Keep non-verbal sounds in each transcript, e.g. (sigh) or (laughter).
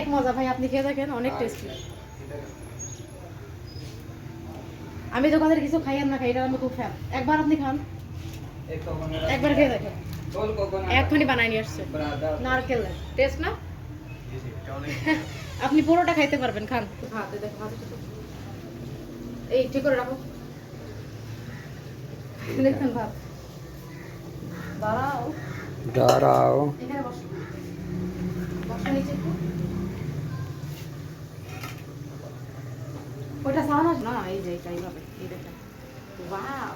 অনেক মজা ভাই আপনি খেয়ে দেখেন অনেক টেস্টি আমি দোকানের কিছু খাই না খাই এটা আমি খুব ফ্যান একবার আপনি খান। একবার খেয়ে দেখেন। এখনই বানাই নিয়ে আসছে। নারকেল টেস্ট না? (laughs) আপনি পুরোটা খাইতে পারবেন খান। হাত দেখো। এই ঠিক করে রাখো। (laughs) দেখছেন ভাত। দাঁড়াও। দাঁড়াও। এখানে বসো। বসো নিচে ওটা সাউন্ড না এই যে এইভাবে এই দেখেন ওয়াও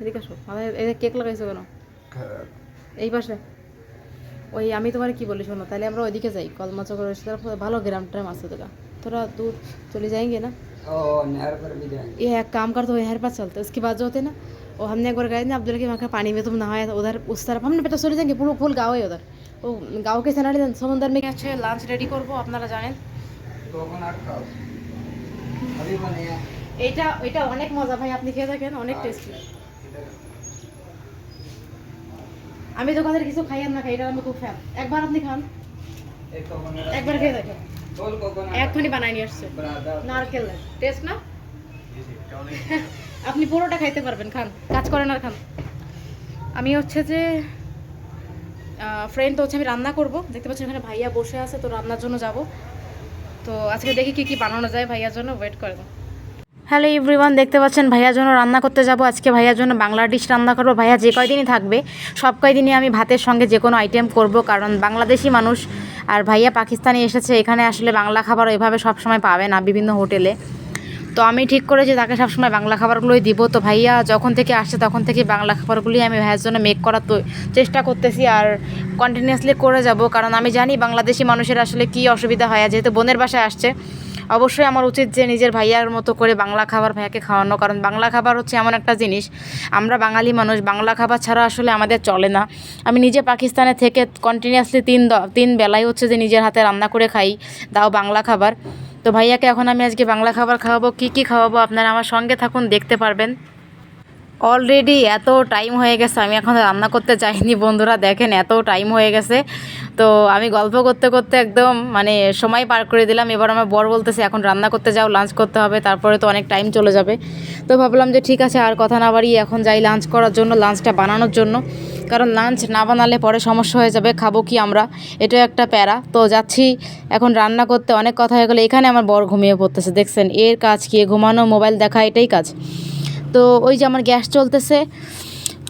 এদিকে আসো আমাদের কেক লাগাইছো কেন? এই পাশে। ওই আমি তোমার কি বলি শোনো তাহলে আমরা ওইদিকে যাই কলমা চকর ভালো গ্রাম ট্রাম আছে তোরা थोड़ा दूर चले जाएंगे ना ओ नहर पर भी जाएंगे ये एक काम कर तो नहर पर चलते उसके बाद जो होते ना वो हमने एक बार गए ना अब्दुल्ला के वहाँ का पानी में तुम नहाए उधर उस तरफ हमने बेटा चले जाएंगे पूरा फुल गाँव है उधर वो गाँव के सेनारी समुद्र में अच्छे लंच रेडी করবো আপনারা জানেন कोकोनट खाओ अभी बने हैं এটা এটা অনেক মজা ভাই আপনি খেয়ে দেখেন অনেক টেস্টি আমি তো দোকানের কিছু খাই আর না খাই এটা আমি খুব ফ্যান একবার আপনি খান। একবার খেয়ে দেখেন। এখনই বানাই নিয়ে আসছে। নারকেল। টেস্ট না? (laughs) আপনি পুরোটা খাইতে পারবেন খান। কাজ করেন আর খান। আমি হচ্ছে যে ফ্রেন্ড তো হচ্ছে আমি রান্না করব। দেখতে পাচ্ছেন এখানে ভাইয়া বসে আছে তো রান্নার জন্য যাব। তো আজকে দেখি কি কি বানানো যায় ভাইয়ার জন্য। ওয়েট করে হ্যালো এভরিওয়ান দেখতে পাচ্ছেন ভাইয়ার জন্য রান্না করতে যাব। আজকে ভাইয়ার জন্য বাংলা ডিশ রান্না করব। ভাইয়া যে কয়দিনই থাকবে, সব কয়দিনই আমি ভাতের সঙ্গে যে কোনো আইটেম করব কারণ বাংলাদেশি মানুষ আর ভাইয়া পাকিস্তানি এসেছে, এখানে আসলে বাংলা খাবার ওইভাবে সবসময় পাবে না বিভিন্ন হোটেলে। তো আমি ঠিক করেছি তাকে সবসময় বাংলা খাবারগুলোই দিব। তো ভাইয়া যখন থেকে আসছে তখন থেকে বাংলা খাবারগুলি আমি ভাইয়ের জন্য মেক করার চেষ্টা করতেছি আর কন্টিনিউয়াসলি করে যাব। কারণ আমি জানি বাংলাদেশি মানুষের আসলে কী অসুবিধা হয় যেহেতু বোনের বাসায় আসছে অবশ্যই আমার উচিত যে নিজের ভাইয়ার মতো করে বাংলা খাবার ভাইয়াকে খাওয়ানো, কারণ বাংলা খাবার হচ্ছে এমন একটা জিনিস। আমরা বাঙালি মানুষ, বাংলা খাবার ছাড়া আসলে আমাদের চলে না। আমি নিজে পাকিস্তানে থেকে কন্টিনিউয়াসলি তিন দ- তিন বেলায় হচ্ছে যে নিজের হাতে রান্না করে খাই দাও বাংলা খাবার। তো ভাইয়াকে এখন আমি আজকে বাংলা খাবার খাওয়াবো, কী কী খাওয়াবো আপনারা আমার সঙ্গে থাকুন, দেখতে পারবেন। অলরেডি এত টাইম হয়ে গেছে, আমি এখন রান্না করতে চাইনি বন্ধুরা, দেখেন এত টাইম হয়ে গেছে। তো আমি গল্প করতে করতে একদম মানে সময় পার করে দিলাম, এবার আমার বর বলতেছে, এখন রান্না করতে যাও লাঞ্চ করতে হবে, তারপরে তো অনেক টাইম চলে যাবে। তো ভাবলাম যে ঠিক আছে, আর কথা না বাড়িয়ে এখন যাই লাঞ্চ করার জন্য লাঞ্চটা বানানোর জন্য। কারণ লাঞ্চ না বানালে পরে সমস্যা হয়ে যাবে, খাব কি আমরা? এটা একটা প্যারা। তো যাচ্ছি, এখন রান্না করতে অনেক কথা হয়ে গেলো, এখানে আমার বর ঘুমিয়ে পড়তেছে, দেখছেন? এর কাজ কি? ঘুমানো মোবাইল দেখা, এটাই কাজ। তো ওই যে আমার গ্যাস চলতেছে।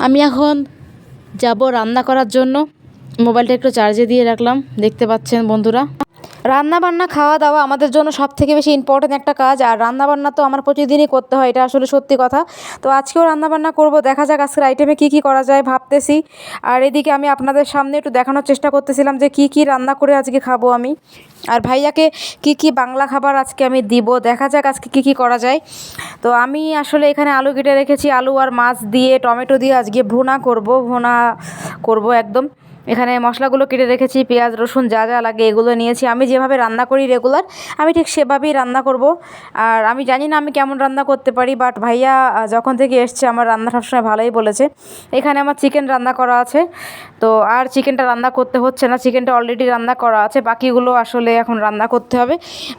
আমি এখন যাব রান্না করার জন্য। মোবাইলটা একটু চার্জে দিয়ে রাখলাম। দেখতে পাচ্ছেন বন্ধুরা। রান্না বান্না খাওয়া দাওয়া আমাদের জন্য সব থেকে বেশি ইম্পর্টেন্ট একটা কাজ। আর রান্না বান্না তো আমার প্রতিদিনই করতে হয়, এটা আসলে সত্যি কথা। তো আজকেও রান্না বান্না করব। দেখা যাক আজকের আইটেমে কী কী করা যায়, ভাবতেছি। আর এদিকে আমি আপনাদের সামনে একটু দেখানোর চেষ্টা করতেছিলাম যে কী কী রান্না করে আজকে খাব আমি। আর ভাইয়াকে কি কি বাংলা খাবার আজকে আমি দিব, দেখা যাক আজকে কি কি করা যায়। তো আমি আসলে এখানে আলু কেটে রেখেছি, আলু আর মাছ দিয়ে, টমেটো দিয়ে আজকে ভুনা করব ভুনা করব একদম। এখানে মশলাগুলো কেটে রেখেছি, পেঁয়াজ, রসুন, যা যা লাগে এগুলো নিয়েছি। আমি যেভাবে রান্না করি রেগুলার আমি ঠিক সেভাবেই রান্না করব। আর আমি জানি না আমি কেমন রান্না করতে পারি বাট ভাইয়া যখন থেকে এসছে, আমার রান্না সবসময় ভালোই বলেছে। এখানে আমার চিকেন রান্না করা আছে। তো আর চিকেনটা রান্না করতে হচ্ছে না, চিকেনটা অলরেডি রান্না করা আছে, বাকিগুলো আসলে এখন রান্না করতে হবে।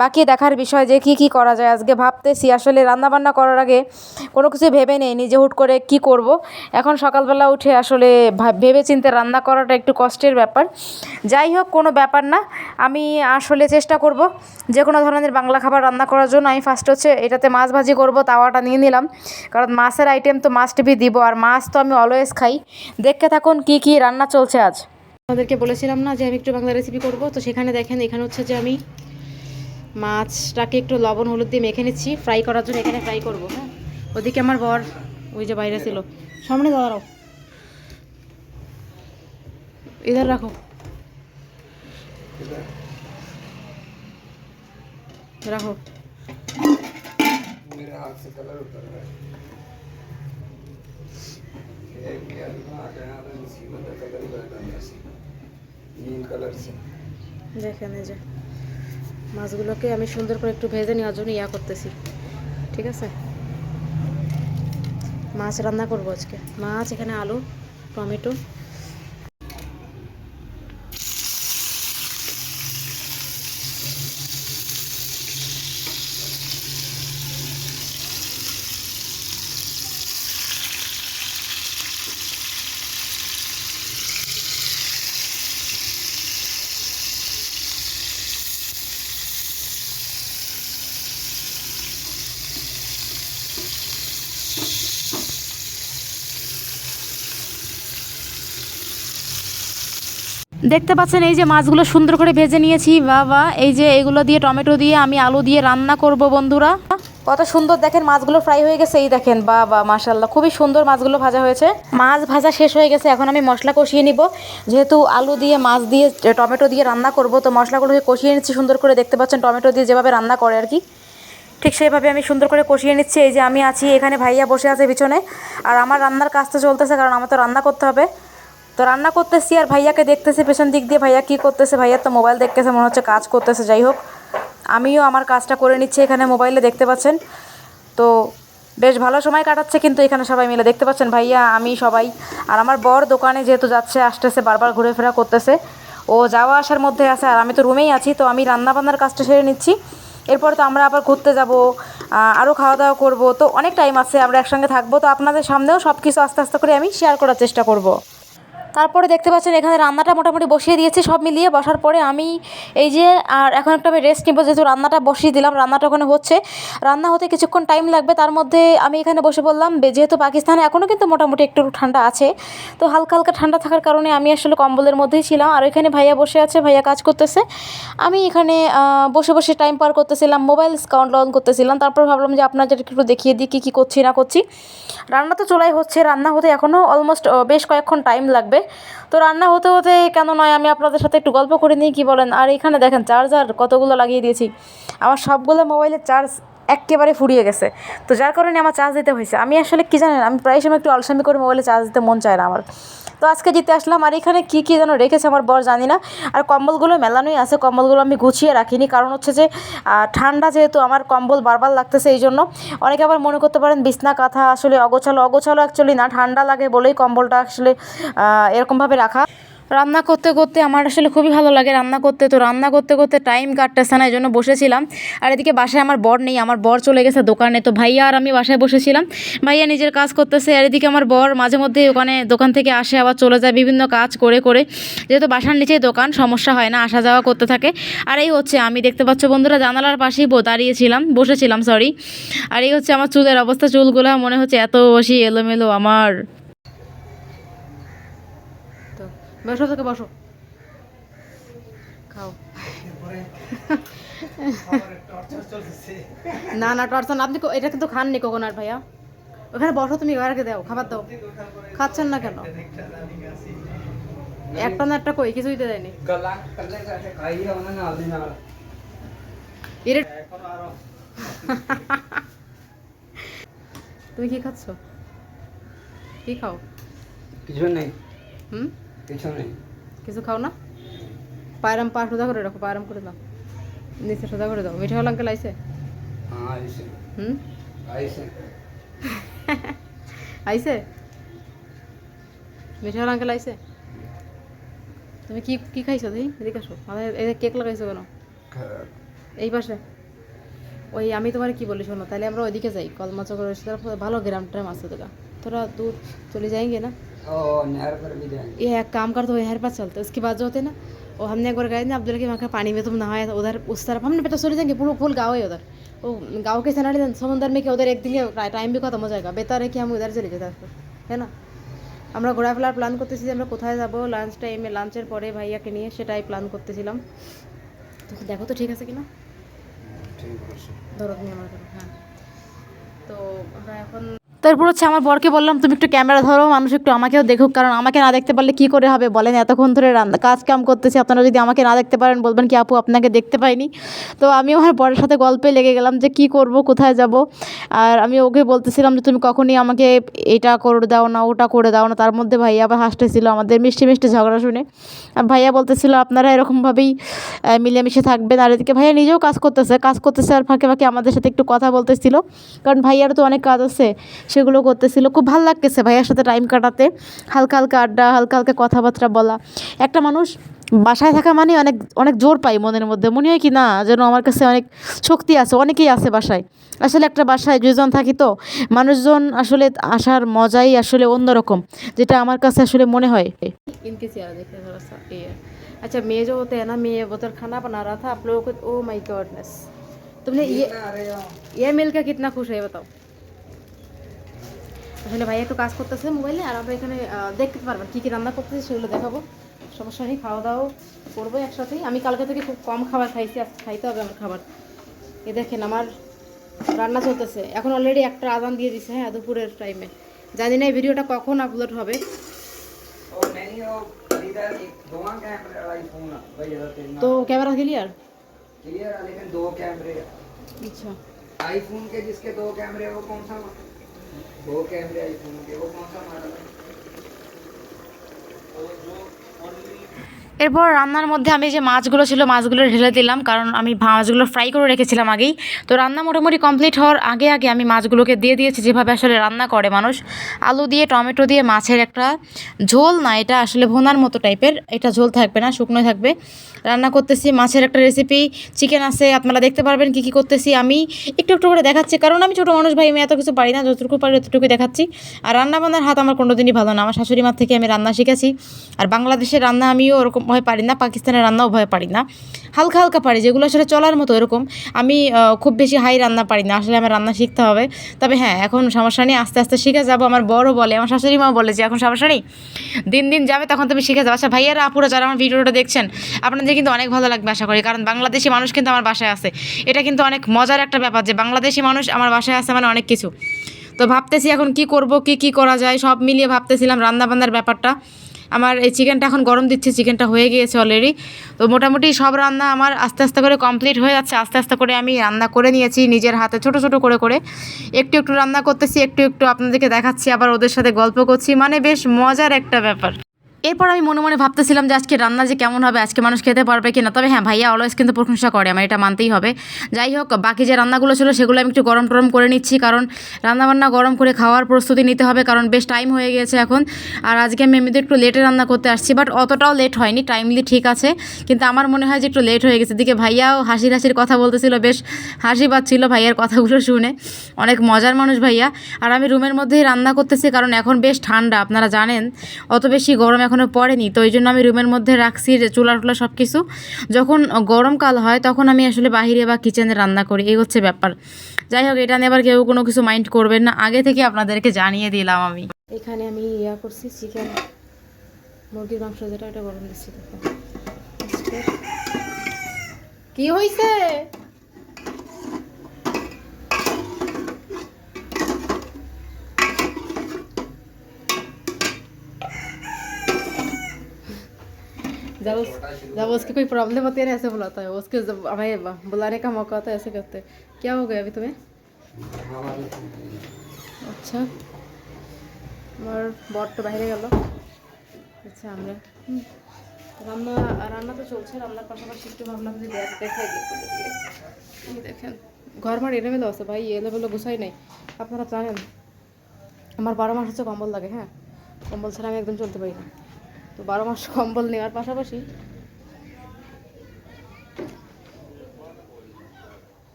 বাকি দেখার বিষয় যে কী কী করা যায়, আজকে ভাবতেছি আসলে রান্না বান্না করার আগে কোনো কিছু ভেবে নেই নিজে হুট করে কি করব। এখন সকালবেলা উঠে আসলে ভেবে চিন্তে রান্না করাটা একটু কষ্টের ব্যাপার। যাই হোক, কোনো ব্যাপার না, আমি আসলে চেষ্টা করব যে কোনো ধরনের বাংলা খাবার রান্না করার জন্য। আমি ফার্স্ট হচ্ছে এটাতে মাছ ভাজি করব, তাওয়াটা নিয়ে নিলাম। কারণ মাছের আইটেম তো মাস্ট বি দিব, আর মাছ তো আমি অলওয়েজ খাই। দেখতে থাকুন কি কি রান্না চলছে আজ। আমাদেরকে বলেছিলাম না যে আমি একটু বাংলা রেসিপি করব তো সেখানে দেখেন এখানে হচ্ছে যে আমি মাছটাকে একটু লবণ হলুদ দিয়ে মেখে নিচ্ছি। ফ্রাই করার জন্য এখানে ফ্রাই করব হ্যাঁ? ওদিকে আমার বর ওই যে বাইরে ছিল। সামনে দাঁড়াও। ইধার রাখো। রাখো। দেখেন এই যে, মাছগুলোকে আমি সুন্দর করে একটু ভেজে নেওয়ার জন্য ইয়া করতেছি। ঠিক আছে? মাছ রান্না করব আজকে। মাছ এখানে আলু, টমেটো দেখতে পাচ্ছেন এই যে মাছগুলো সুন্দর করে ভেজে নিয়েছি বা বা এই যে এগুলো দিয়ে টমেটো দিয়ে আমি আলু দিয়ে রান্না করব, বন্ধুরা। কত সুন্দর দেখেন মাছগুলো ফ্রাই হয়ে গেছে, এই দেখেন বা বা মাশাল্লাহ খুবই সুন্দর মাছগুলো ভাজা হয়েছে। মাছ ভাজা শেষ হয়ে গেছে, এখন আমি মশলা কষিয়ে নিব। যেহেতু আলু দিয়ে, মাছ দিয়ে টমেটো দিয়ে রান্না করব, তো মশলাগুলোকে কষিয়ে নিচ্ছি, সুন্দর করে দেখতে পাচ্ছেন টমেটো দিয়ে যেভাবে রান্না করে আর কি। ঠিক সেইভাবে আমি সুন্দর করে কষিয়ে নিচ্ছি, এই যে আমি আছি এখানে, ভাইয়া বসে আছে পিছনে। আর আমার রান্নার কাজটা চলতেছে, কারণ আমার তো রান্না করতে হবে। তো রান্না করতেছি আর ভাইয়াকে দেখতেছি পেছন দিক দিয়ে। ভাইয়া কী করতেছে? ভাইয়া তো মোবাইল দেখতেছে, মনে হচ্ছে কাজ করতেছে। যাই হোক, আমিও আমার কাজটা করে নিচ্ছি এখানে মোবাইলে, দেখতে পাচ্ছেন? তো বেশ ভালো সময় কাটাচ্ছে কিন্তু এখানে সবাই মিলে। দেখতে পাচ্ছেন ভাইয়া, আমি সবাই। আর আমার বর দোকানে যেহেতু যাচ্ছে, আসতেছে, বারবার ঘুরে ফেরা করতেছে। ও যাওয়া আসার মধ্যে আছে, আর আমি তো রুমেই আছি, তো আমি রান্না বান্নার কাজটা সেরে নিচ্ছি। এরপর তো আমরা আবার ঘুরতে যাব আরও খাওয়া দাওয়া করব। তো অনেক টাইম আছে, আমরা একসঙ্গে থাকব। তো আপনাদের সামনেও সব কিছু আস্তে আস্তে করে আমি শেয়ার করার চেষ্টা করব। তারপরে দেখতে পাচ্ছেন এখানে রান্নাটা মোটামুটি বসিয়ে দিয়েছি, সব মিলিয়ে বসার পরে আমি এই যে, আর এখন একটু আমি রেস্ট নিব, যেহেতু রান্নাটা বসিয়ে দিলাম, রান্নাটা ওখানে হচ্ছে। রান্না হতে কিছুক্ষণ টাইম লাগবে, তার মধ্যে আমি এখানে বসে বললাম যেহেতু পাকিস্তানে এখনও কিন্তু মোটামুটি একটু ঠান্ডা আছে, তো হালকা হালকা ঠান্ডা থাকার কারণে আমি আসলে কম্বলের মধ্যেই ছিলাম। আর এখানে ভাইয়া বসে আছে, ভাইয়া কাজ করতেছে। আমি এখানে বসে বসে টাইম পার করতেছিলাম মোবাইল কাউন্ট অন করতেছিলাম, তারপর ভাবলাম যে আপনাদের একটু দেখিয়ে দিই, কী কী করছি, না করছি। রান্না তো চলাই হচ্ছে, রান্না হতে এখনও অলমোস্ট বেশ কয়েকক্ষণ টাইম লাগবে। তো রান্না হতে হতে কেন নয়, আমি আপনাদের সাথে একটু গল্প করে নিই, কী বলেন? আর এখানে দেখেন, চার্জার কতগুলো লাগিয়ে দিয়েছি। আমার সবগুলো মোবাইলের চার্জ একেবারে ফুরিয়ে গেছে। তো যার কারণে আমার চার্জ দিতে হয়েছে। আমি আসলে কী জানেন, আমি প্রায় সময় একটু অলসামি করে মোবাইলে চার্জ দিতে মন চায় না আমার। তো আজকে জিতে আসলাম। আর এখানে কী কী যেন রেখেছে আমার বর জানি না। আর কম্বলগুলো মেলানোই আছে, কম্বলগুলো আমি গুছিয়ে রাখিনি। কারণ হচ্ছে যে ঠান্ডা যেহেতু, আমার কম্বল বারবার লাগতেছে এই জন্য। অনেকে আবার মনে করতে পারেন, বিছনা, কাঁথা আসলে অগোছালো। অগোছালো অ্যাকচুয়ালি না, ঠান্ডা লাগে বলেই কম্বলটা আসলে এরকমভাবে রাখা। রান্না করতে করতে আমার আসলে খুবই ভালো লাগে রান্না করতে। তো রান্না করতে করতে টাইম কাটতেছে না এই জন্য বসেছিলাম। আর এদিকে বাসায় আমার বর নেই, আমার বর চলে গেছে দোকানে। তো ভাইয়া আর আমি বাসায় বসেছিলাম। ভাইয়া নিজের কাজ করতেছে, আর এদিকে আমার বর মাঝে মধ্যে ওখানে দোকান থেকে আসে, আবার চলে যায় বিভিন্ন কাজ করে করে। যেহেতু বাসার নিচেই দোকান, সমস্যা হয় না, আসা যাওয়া করতে থাকে। আর এই হচ্ছে, আমি দেখতে পাচ্ছ বন্ধুরা, জানালার পাশেই দাঁড়িয়েছিলাম, বসেছিলাম সরি আর এই হচ্ছে আমার চুলের অবস্থা, চুলগুলো মনে হচ্ছে এত বেশি এলোমেলো আমার। বসো তোকে বসো। খাও। না না টর্চন আপনি এটা কিন্তু খাননি কোকোনার ভাইয়া। ওখানে বসো তুমি ওরাকে দাও খাবার দাও। খাচ্ছেন না কেন? একটা না একটা কই কিছুই তো দেয়নি। তুমি কি খাচ্ছ? কি খাও? কিছু নেই। হুম? কিছু খাও না? পায়রাম পা সোজা করে রাখো পায়রাম করে দাও। নিচে সোজা করে দাও। মিঠা হলাঙ্কে লাইছে? হুম? আইছে। (laughs) মিঠা হলাঙ্কে লাইছে? তুমি কি কি খাইছো তুই এদিকে আসো। মাথায় কেক লাগাইছো কেন? এই পাশে। ওই আমি তোমার কি বলি শোনো তাহলে আমরা ওইদিকে যাই। কলমাচকর ভালো গ্রাম ট্রাম আছে তোরা। তোরা দূর চলে যাই না? ओ नहर पर भी जाएंगे ये एक काम कर तो नहर पर चलते उसके बाद जो होते हैं ना वो हमने एक बार गए ना अब्दुल के वहाँ का पानी में तुम नहाए तो उधर उस तरफ हमने बेटा चले जाएंगे पूरा फुल गाँव है उधर वो गाँव के सनाड़ी समुद्र में क्या उधर एक दिन का टाइम भी खत्म हो जाएगा बेहतर है कि हम उधर चले যেতে আসবো है ना আমরা ঘোরা ফেলার প্ল্যান করতেছি যে আমরা কোথায় যাবো লাঞ্চ টাইমে লাঞ্চের পরে ভাইয়াকে নিয়ে সেটাই প্ল্যান করতেছিলাম তো দেখো তো ঠিক আছে কিনা ठीक है ধরো তুমি আমার ধরো হ্যাঁ তো আমরা এখন তারপর হচ্ছে আমার বরকে বললাম, তুমি একটু ক্যামেরা ধরো, মানুষ একটু আমাকেও দেখুক, কারণ আমাকে না দেখতে পারলে কি করে হবে? বলেন, এতক্ষণ ধরে রান্না কাজ কাম করতেছি, আপনারা যদি আমাকে না দেখতে পারেন, বলবেন কি, আপু, আপনাকে দেখতে পাইনি। তো আমি আমার বরের সাথে গল্পে লেগে গেলাম যে, কি করব, কোথায় যাব? আর আমি ওকে বলতেছিলাম যে, তুমি কখনই আমাকে এটা করে দাও না, ওটা করে দাও না। তার মধ্যে ভাইয়া আবার হাসতেছিল আমাদের মিষ্টি মিষ্টি ঝগড়া শুনে। আর ভাইয়া বলতেছিল, আপনারা এরকমভাবেই মিলেমিশে থাকবেন। আর এদিকে ভাইয়া নিজেও কাজ করতেছে কাজ করতেছে আর ফাঁকে ফাঁকে আমাদের সাথে একটু কথা বলতেছিল। কারণ ভাইয়ারও তো অনেক কাজ আছে সেগুলো করতেছিল খুব ভালো লাগতেছে ভাইয়ার সাথে টাইম কাটাতে হালকা হালকা আড্ডা হালকা হালকা কথাবার্তা বলা একটা মানুষ বাসায় থাকা মানে অনেক অনেক জোর পাই মনের মধ্যে মনে হয় কি না যেন আমার কাছে অনেক শক্তি আছে অনেকেই আছে বাসায় আসলে একটা বাসায় দুজন থাকি তো মানুষজন আসলে আসার মজাই আসলে অন্যরকম যেটা আমার কাছে আসলে মনে হয় इनके चेहरा देखिए थोड़ा सा ये अच्छा मैं जो होते हैं ना मैं उधर खाना बना रहा था आप लोगों को ओ माय गॉडनेस तुमने ये ये मिल के कितना खुश है बताओ আসলে ভাই একটু কাজ করতেছে মোবাইলে আর আমরা এখানে আহ, দেখতে পারবেন কী কী রান্না করতেছি সেগুলো দেখাবো সমস্যা নেই খাওয়া দাওয়া করবো একসাথেই আমি কালকে থেকে খুব কম খাবার খাইছি আজকে খাইতে হবে আমার খাবার এ দেখেন আমার রান্না চলতেছে এখন অলরেডি একটা আদান দিয়ে দিছে হ্যাঁ দুপুরের টাইমে জানি না এই ভিডিওটা কখন আপলোড হবে और नहीं वो इधर एक दो कैमरे वाला फोन भाई তো ক্যামেরা ক্লিয়ার क्लियर है लेकिन दो कैमरे আচ্ছা आईफोन के जिसके दो कैमरे वो कौन सा दो कैमरे आईफोन के वो कौन सा मॉडल है? এরপর রান্নার মধ্যে আমি যে মাছগুলো ছিল, মাছগুলো ঢেলে দিলাম, কারণ আমি মাছগুলো ফ্রাই করে রেখেছিলাম আগেই। তো রান্না মোটামুটি কমপ্লিট হওয়ার আগে আগে আমি মাছগুলোকে দিয়ে দিয়েছি, যেভাবে আসলে রান্না করে মানুষ। আলু দিয়ে, টমেটো দিয়ে মাছের একটা ঝোল না, এটা আসলে ভোনার মতো টাইপের এটা ঝোল থাকবে না, শুকনো থাকবে। রান্না করতেছি মাছের একটা রেসিপি চিকেন আছে, আপনারা দেখতে পারবেন কী কী করতেছি আমি। একটু একটু করে দেখাচ্ছি, কারণ আমি ছোটো মানুষ ভাই, আমি এত কিছু পারি না, যতটুকু পারি ততটুকুই দেখাচ্ছি। আর রান্না বান্নার হাত আমার কোনোদিনই ভালো না, আমার শাশুড়ি মার থেকে আমি রান্না শিখেছি। আর বাংলাদেশের রান্না আমিও ওরকম ভয় পারি না, পাকিস্তানের রান্নাও ভয় পারি না। হালকা হালকা পারি, যেগুলো আসলে চলার মতো এরকম। আমি খুব বেশি হাই রান্না পারি না, আসলে আমার রান্না শিখতে হবে। তবে হ্যাঁ এখন সমস্যা নেই, আস্তে আস্তে শিখে যাব। আমার বড় বলে, আমার শাশুড়ি মাও বলে যে, এখন সমস্যা নেই, দিন দিন যাবে, তখন তুমি শিখে যাবে আচ্ছা ভাইয়ারা, আপুরা যারা আমার ভিডিওটা দেখছেন, আপনাদের কিন্তু অনেক ভালো লাগবে, আশা করি। কারণ বাংলাদেশি মানুষ কিন্তু আমার বাসায় আছে। এটা কিন্তু অনেক মজার একটা ব্যাপার যে, বাংলাদেশি মানুষ আমার বাসায় আছে মানে অনেক কিছু। তো ভাবতেছি এখন কি করব, কি কি করা যায়, সব মিলিয়ে ভাবতেছিলাম রান্নাবান্নার ব্যাপারটা। আমার এই চিকেনটা এখন গরম দিচ্ছে, চিকেনটা হয়ে গিয়েছে অলরেডি তো মোটামুটি সব রান্না আমার আস্তে আস্তে করে কমপ্লিট হয়ে যাচ্ছে, আস্তে আস্তে করে আমি রান্না করে নিয়েছি নিজের হাতে, ছোট ছোট করে করে। একটু একটু রান্না করতেছি, একটু একটু আপনাদেরকে দেখাচ্ছি, আবার ওদের সাথে গল্প করছি মানে বেশ মজার একটা ব্যাপার। এরপর আমি মনে মনে ভাবতেছিলাম যে আজকে রান্না যে কেমন হবে, আজকে মানুষ খেতে পারবে কিনা। তবে হ্যাঁ ভাইয়া অলওয়েজ কিন্তু প্রশংসা করে, আমার এটা মানতেই হবে। যাই হোক, বাকি যে রান্নাগুলো ছিল সেগুলো আমি একটু গরম টরম করে নিচ্ছি, কারণ রান্নাবান্না গরম করে খাওয়ার প্রস্তুতি নিতে হবে, কারণ বেশ টাইম হয়ে গিয়েছে এখন। আর আজকে আমি এমনিতে একটু লেটে রান্না করতে আসছি বাট অতটাও লেট হয়নি টাইমলি ঠিক আছে। কিন্তু আমার মনে হয় যে একটু লেট হয়ে গেছে। দিকে ভাইয়াও হাসির হাসির কথা বলতেছিল, বেশ হাসি পাচ্ছিল ভাইয়ার কথাগুলো শুনে। অনেক মজার মানুষ ভাইয়া। আর আমি রুমের মধ্যেই রান্না করতেছি, কারণ এখন বেশ ঠান্ডা, আপনারা জানেন। অত বেশি গরম এখনও পড়েনি। তো ওই জন্য আমি রুমের মধ্যে রাখছি চুলা টুলা সব কিছু যখন গরমকাল হয়, তখন আমি আসলে বাহিরে বা কিচেনে রান্না করি। এই হচ্ছে ব্যাপার। যাই হোক, এটা নিয়ে আবার কেউ কোনো কিছু মাইন্ড করবেন না। আগে থেকে আপনাদেরকে জানিয়ে দিলাম আমি। এখানে আমি ইয়া করছি, চিকেন, মুরগির মাংস যেটা এটা গরম দিচ্ছি। কি হয়েছে जब उसकी कोई प्रॉब्लम होती है ना ऐसे बुलाता है उसके जब हमें बुलाने का मौका होता है ऐसे करते हैं। क्या हो गया अभी तुम्हें আচ্ছা আমার বরটা বাইরে গেল আচ্ছা আমরা হুম, রান্না রান্না তো চলছে রান্নার পাশাপাশি একটু ভাবলাম যে দেখ দেখাই দিই আপনাদেরকে। এই দেখেন ঘর মার এলোমেলো আছে ভাই এলোমেলো গুছাই নাই আপনারা জানেন আমার বারো মাস হচ্ছে কম্বল লাগে হ্যাঁ কম্বল ছাড়া আমি একদম চলতে পারি না তো বারো মাস কম্বল নেওয়ার পাশাপাশি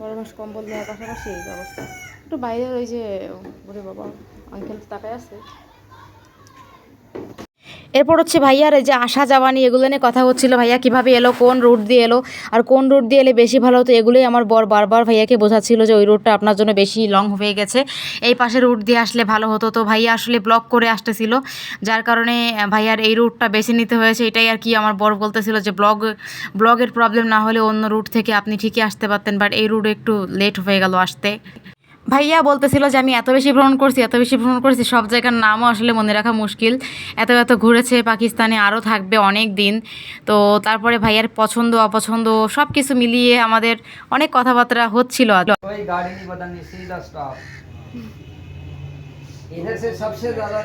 বারো মাস কম্বল দেওয়ার পাশাপাশি এই ব্যবস্থা। একটু বাইরে ওই যে ওরে বাবা আঙ্কেল তাকায় আছে। এরপর হচ্ছে ভাইয়ার এই যে আসা যাওয়া নিয়ে এগুলো নিয়ে কথা হচ্ছিল। ভাইয়া কীভাবে এলো, কোন রুট দিয়ে এলো? আর কোন রুট দিয়ে এলে বেশি ভালো হতো এগুলোই আমার বর বারবার ভাইয়াকে বোঝাচ্ছিল যে ওই রুটটা আপনার জন্য বেশি লং হয়ে গেছে। এই পাশে রুট দিয়ে আসলে ভালো হতো। তো ভাইয়া আসলে ব্লক করে আসতেছিল, যার কারণে ভাইয়ার এই রুটটা বেছে নিতে হয়েছে। এটাই আর কি আমার বর বলতেছিল যে ব্লগ ব্লগের প্রবলেম না হলে অন্য রুট থেকে আপনি ঠিকই আসতে পারতেন বাট এই রুট একটু লেট হয়ে গেল আসতে। ভাইয়া বলতেছিল যে আমি এত বেশি ভ্রমণ করছি এত বেশি ভ্রমণ করছি সব জায়গার নামও আসলে মনে রাখা মুশকিল এত এত ঘুরেছে পাকিস্তানে আরও থাকবে অনেক দিন তো তারপরে ভাইয়ার পছন্দ অপছন্দ সব কিছু মিলিয়ে আমাদের অনেক কথাবার্তা হচ্ছিল कोई गाड़ी नहीं बदलनी सीधा स्टॉप इधर से सबसे ज्यादा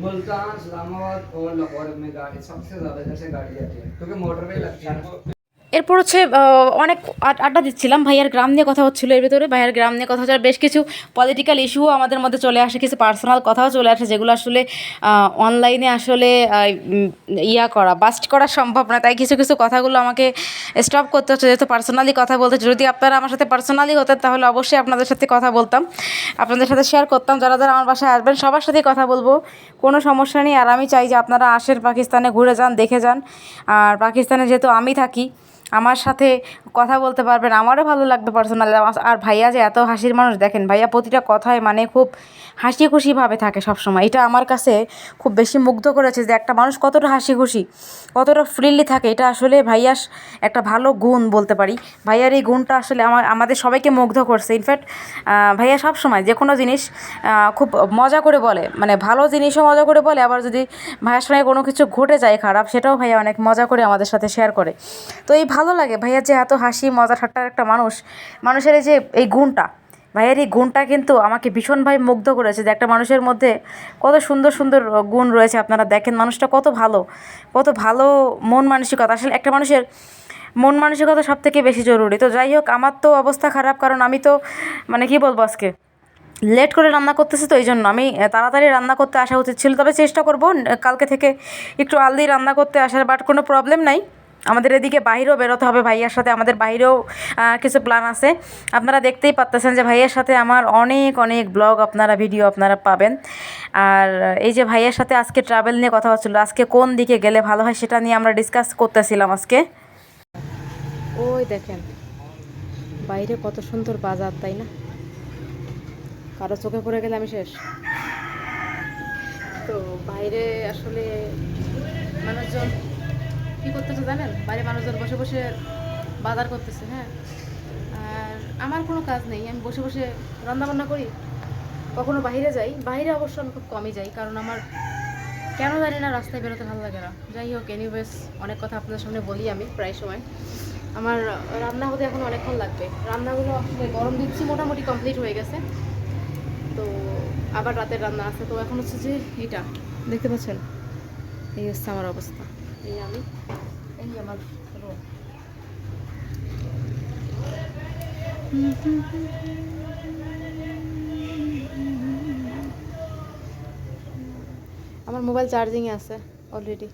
मुल्तान इस्लामाबाद और लाहौर में गाड़ी सबसे ज्यादा इधर से गाड़ी जाती है क्योंकि मोटरवे लगती है ना এরপর হচ্ছে অনেক আড্ডা দিচ্ছিলাম, ভাইয়ার গ্রাম নিয়ে কথা হচ্ছিল এর ভিতরে। ভাইয়ার গ্রাম নিয়ে কথা হচ্ছে বেশ কিছু পলিটিক্যাল ইস্যুও আমাদের মধ্যে চলে আসে, কিছু পার্সোনাল কথাও চলে আসে, যেগুলো আসলে অনলাইনে আসলে ইয়া করা বাস্ট করা সম্ভব না। তাই কিছু কিছু কথাগুলো আমাকে স্টপ করতে হচ্ছে, যেহেতু পার্সোনালি কথা বলতে, যদি আপনারা আমার সাথে পার্সোনালি হতেন, তাহলে অবশ্যই আপনাদের সাথে কথা বলতাম। আপনাদের সাথে শেয়ার করতাম, যারা যারা আমার বাসায় আসবেন, সবার সাথেই কথা বলব। কোনো সমস্যা নেই, আর আমি চাই যে আপনারা আসেন, পাকিস্তানে ঘুরে যান, দেখে যান। আর পাকিস্তানে যেহেতু আমি থাকি আমার সাথে কথা বলতে পারবেন, আমারও ভালো লাগবে পার্সোনালি আর ভাইয়া যে এত হাসির মানুষ, দেখেন ভাইয়া প্রতিটা কথায় মানে খুব হাসি খুশিভাবে থাকে সবসময়। এটা আমার কাছে খুব বেশি মুগ্ধ করেছে যে একটা মানুষ কতটা হাসি খুশি কতটা ফ্রিলি থাকে। এটা আসলে ভাইয়ার একটা ভালো গুণ বলতে পারি। ভাইয়ার এই গুণটা আসলে আমার, আমাদের সবাইকে মুগ্ধ করছে। ইনফ্যাক্ট ভাইয়া সব সময় যে কোনো জিনিস খুব মজা করে বলে। মানে ভালো জিনিসও মজা করে বলে, আবার যদি ভাইয়ার সঙ্গে কোনো কিছু ঘটে যায় খারাপ, সেটাও ভাইয়া অনেক মজা করে আমাদের সাথে শেয়ার করে। তো এই ভালো লাগে। ভাইয়ার যে এত হাসি, মজা ঠাট্টার একটা মানুষ, মানুষের এই যে, এই গুণটা, ভাইয়ের এই গুণটা কিন্তু আমাকে ভীষণভাবে মুগ্ধ করেছে যে একটা মানুষের মধ্যে কত সুন্দর সুন্দর গুণ রয়েছে। আপনারা দেখেন মানুষটা কত ভালো কত ভালো মন মানসিকতা। আসলে একটা মানুষের মন মানসিকতা সব থেকে বেশি জরুরি। তো যাই হোক, আমার তো অবস্থা খারাপ, কারণ আমি তো মানে কি বলব আজকে, লেট করে রান্না করতেছি তো এই জন্য আমি তাড়াতাড়ি রান্না করতে আসা উচিত ছিল, তবে চেষ্টা করব, কালকে থেকে একটু আলদি রান্না করতে আসার, বাট কোনো প্রবলেম নাই। আমাদের এদিকে বাইরেও বেরোতে হবে ভাইয়ার সাথে, আমাদের বাইরেও কিছু প্ল্যান আছে। আপনারা দেখতেই পারতেছেন যে ভাইয়ের সাথে আমার অনেক অনেক ব্লগ আপনারা ভিডিও আপনারা পাবেন। আর এই যে ভাইয়ের সাথে আজকে ট্রাভেল নিয়ে কথা হচ্ছিল, আজকে কোন দিকে গেলে ভালো হয় সেটা নিয়ে আমরা ডিসকাস করতেছিলাম আজকে। ওই দেখেন, বাইরে কত সুন্দর বাজার, তাই না? কারও চোখে পড়ে গেলে আমি শেষ। তো বাইরে আসলে মানুষজন কী করতেছে জানেন? বাইরে মানুষজন বসে বসে বাজার করতেছে হ্যাঁ? আর আমার কোনো কাজ নেই, আমি বসে বসে রান্না বান্না করি। কখনো বাইরে যাই, বাইরে অবশ্য আমি খুব কমই যাই, কারণ আমার কেন জানি না রাস্তায় বেরোতে ভালো লাগে না। যাই হোক এনিওয়েজ অনেক কথা আপনাদের সামনে বলি আমি প্রায় সময়। আমার রান্না হতে এখন অনেকক্ষণ লাগবে। রান্নাগুলো আসলে গরম দিচ্ছি, মোটামুটি কমপ্লিট হয়ে গেছে। তো আবার রাতের রান্না আছে। তো এখন হচ্ছে যে এটা। দেখতে পাচ্ছেন? এই হচ্ছে আমার অবস্থা। আমি। এই আমার। আমার মোবাইল চার্জিংয়ে আছে অলরেডি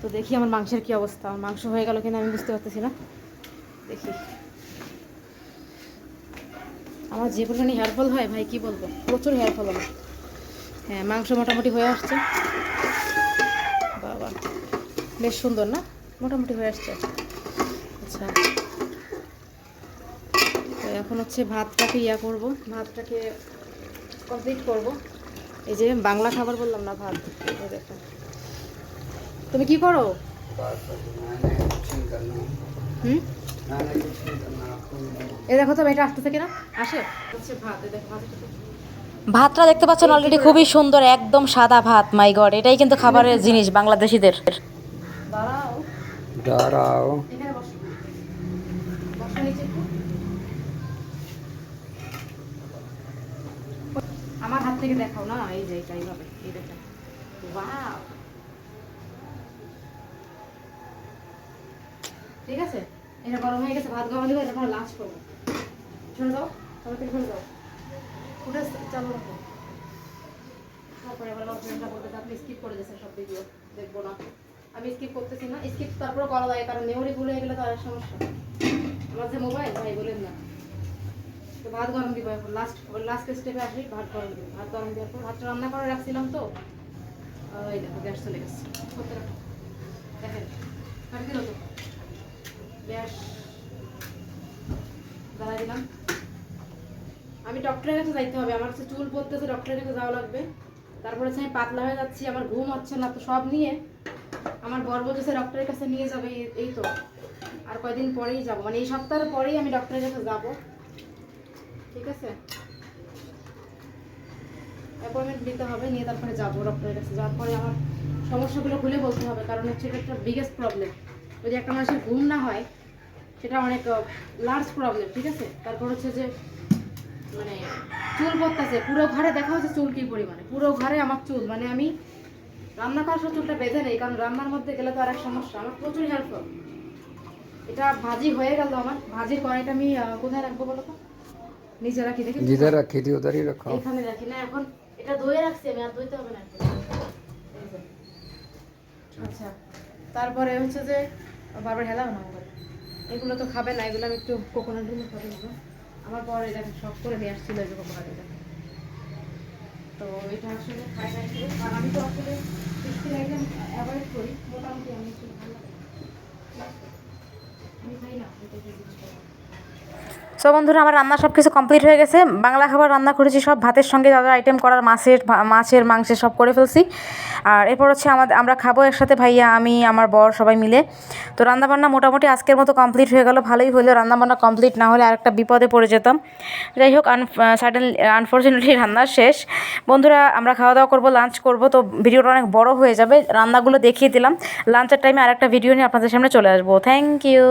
তো দেখি আমার মাংসের কি অবস্থা। আমার মাংস হয়ে গেল কিনা আমি বুঝতে পারতেছি না। দেখি। আমার যে পরিমাণে হেয়ার ফল হয় ভাই কি বলব? প্রচুর হেয়ার ফল আমার হ্যাঁ মাংস মোটামুটি হয়ে আসছে। বাবা, বেশ সুন্দর না? মোটামুটি হয়ে আসছে। আচ্ছা। তো এখন হচ্ছে ভাতটাকে ইয়া করব, ভাতটাকে কমপ্লিট করব। এই যে বাংলা খাবার বললাম না, ভাত। দেখো। তুমি কি করো? হুম? এ দেখো তো এটা আসতে থাকে না আসে? হচ্ছে ভাত দেখো ভাত ভাতটা দেখতে পাচ্ছেন অলরেডি খুবই সুন্দর একদম সাদা ভাত মাই গড এটাই কিন্তু খাবারের জিনিস বাংলাদেশিদের। দাঁড়াও। আমার হাত থেকে দেখাও না? এই যে এইভাবে এই দেখা ঠিক আছে? এটা গরম হয়ে গেছে ভাত গরম দিব এটা লাস্ট করব। ছোট দাও তাহলে দাও। ওটা চালু তারপরে আবার আমার ফ্রেন্ডরা আপনি স্কিপ করে দিয়েছেন সব ভিডিও দেখব না। আমি স্কিপ করতেছি না। স্কিপ তারপরে করা যায়, কারণ মেমোরি ভুলে গেলে তো আর সমস্যা। আমার যে মোবাইল ভাই, বলেন না। তো ভাত গরম দিব এখন। লাস্ট লাস্ট স্টেপে আসি, ভাত গরম দিব। ভাত গরম দেওয়ার পর ভাতটা রান্না করে রাখছিলাম তো। এই দেখো, গ্যাস চলে গেছে। করতে রাখো দেখেন, কাটি তো। গ্যাস জ্বালাই দিলাম। আমি ডক্টরের কাছে যাইতে হবে, আমার হচ্ছে চুল পড়তেছে ডক্টরের কাছে যাওয়া লাগবে। তারপরে হচ্ছে আমি পাতলা হয়ে যাচ্ছি, আমার ঘুম হচ্ছে না, তো সব নিয়ে আমার বর বলতেছে ডক্টরের কাছে নিয়ে যাবে, এই- এই তো। আর কয়দিন পরেই যাব মানে এই সপ্তাহের পরেই আমি ডক্টরের কাছে যাব। ঠিক আছে? অ্যাপয়েন্টমেন্ট নিতে হবে, নিয়ে তারপরে যাব ডক্টরের কাছে। যাওয়ার পরে আমার সমস্যাগুলো খুলে বলতে হবে, কারণ হচ্ছে এটা একটা বিগেস্ট প্রবলেম যদি একটা মানুষের ঘুম না হয়, সেটা অনেক লার্জ প্রবলেম ঠিক আছে? তারপর হচ্ছে যে মানে চুল পড়তেছে পুরো ঘরে দেখা হচ্ছে চুল কি পরিমাণে পুরো ঘরে আমার চুল মানে আমি রান্না করার সময় চুলটা বেঁধে নেই কারণ রান্নার মধ্যে গেলে তো আর এক সমস্যা আমার প্রচুর হেল্প এটা ভাজি হয়ে গেল আমার ভাজির কড়াইটা আমি কোথায় রাখব বলো তো? নিচে রাখি দেখি জিদা রাখি এখানে রাখি না এখন এটা ধুয়ে রাখছি আমি আর ধুইতে হবে না আচ্ছা তারপরে হচ্ছে যে বারবার হেলাও না এগুলো তো খাবে না এগুলো আমি একটু কোকোনাট দিয়ে খাবে আমার পরে দেখো শখ করে নিয়ে আসছিল এরকম এটা তো এটা আসলে আর আমি তো আসলে অ্যাভয়েড করি। মোটামুটি আমি ভালো আমি খাই না এটা। সো বন্ধুরা, আমার রান্না সব কিছু কমপ্লিট হয়ে গেছে। বাংলা খাবার রান্না করেছি, সব ভাতের সঙ্গে যা আইটেম করার মাছের মাছের মাংসের সব করে ফেলছি। আর এরপর হচ্ছে আমাদের আমরা খাব একসাথে ভাইয়া, আমি, আমার বর সবাই মিলে। তো রান্নাবান্না মোটামুটি আজকের মতো কমপ্লিট হয়ে গেল, ভালোই হলো। রান্নাবান্না কমপ্লিট না হলে আরেকটা বিপদে পড়ে যেতাম। যাই হোক সাডেন আনফর্চুনেটলি রান্না শেষ। বন্ধুরা, আমরা খাওয়া দাওয়া করব লাঞ্চ করব, তো ভিডিওটা অনেক বড় হয়ে যাবে। রান্নাগুলো দেখিয়ে দিলাম। লাঞ্চের টাইমে আরেকটা ভিডিও নিয়ে আপনাদের সামনে চলে আসব। Thank you